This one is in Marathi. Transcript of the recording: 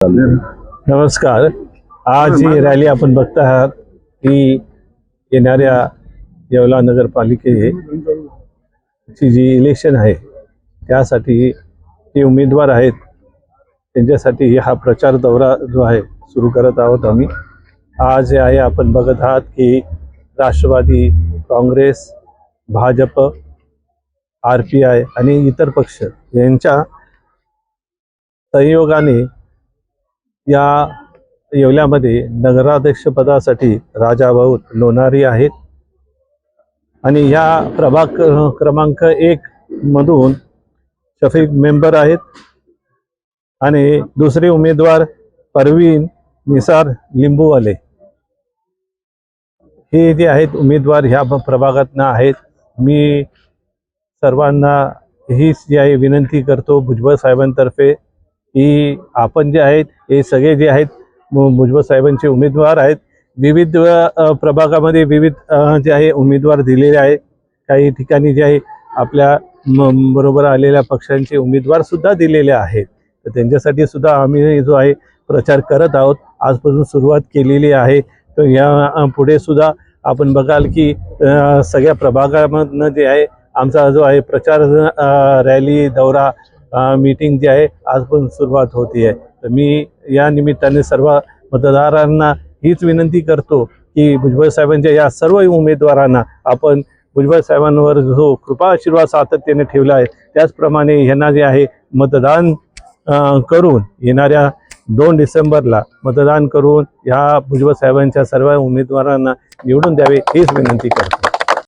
नमस्कार. आज ही रॅली आपण बघत आहात ही येणाऱ्या येवला नगरपालिकेची जी इलेक्शन आहे त्यासाठी जे उमेदवार आहेत त्यांच्यासाठी हा प्रचार दौरा जो आहे सुरू करत आहोत आम्ही. आज आहे आपण बघत आहात की Rashtravadi Congress Bhajap R P I आणि इतर पक्ष यांच्या संयोगाने या येवल्यामध्ये नगराध्यक्षपदासाठी राजाभाऊ लोणारी आहेत. आणि या प्रभाग क्रमांक एक मधून शफीक मेंबर आहेत. आणि दुसरे उमेदवार परवीन निसार लिंबूवाले. हे जे आहेत उमेदवार ह्या प्रभागातनं आहेत. मी सर्वांना हीच जी आहे विनंती करतो भुजबळ साहेबांतर्फे. की आपण जे आहेत हे सगळे जे आहेत मु- भुजबळ साहेबांचे उमेदवार आहेत. विविध प्रभागामध्ये विविध जे आहे उमेदवार दिलेले आहे. काही ठिकाणी जे आहे आपल्या म- बरोबर आलेल्या पक्षांचे उमेदवार सुद्धा दिलेले आहेत. तर त्यांच्यासाठी सुद्धा आम्ही जो आहे प्रचार करत आहोत. आजपासून सुरुवात केलेली आहे. तर या पुढे सुद्धा आपण बघाल की सगळ्या प्रभागामधनं जे आहे आमचा जो आहे प्रचार रॅली दौरा मीटिंग जी आहे आजपासून सुरुवात होती आहे. तर मी या निमित्ताने सर्व मतदारांना हीच विनंती करतो की भुजबळ साहेबांच्या या सर्व उमेदवारांना आपण भुजबळ साहेबांवर जो कृपा आशीर्वाद सातत्याने ठेवला आहे त्याचप्रमाणे यांना जे आहे मतदान करून येणाऱ्या दोन डिसेंबरला मतदान करून ह्या भुजबळ साहेबांच्या सर्व उमेदवारांना निवडून द्यावे हीच विनंती करतो.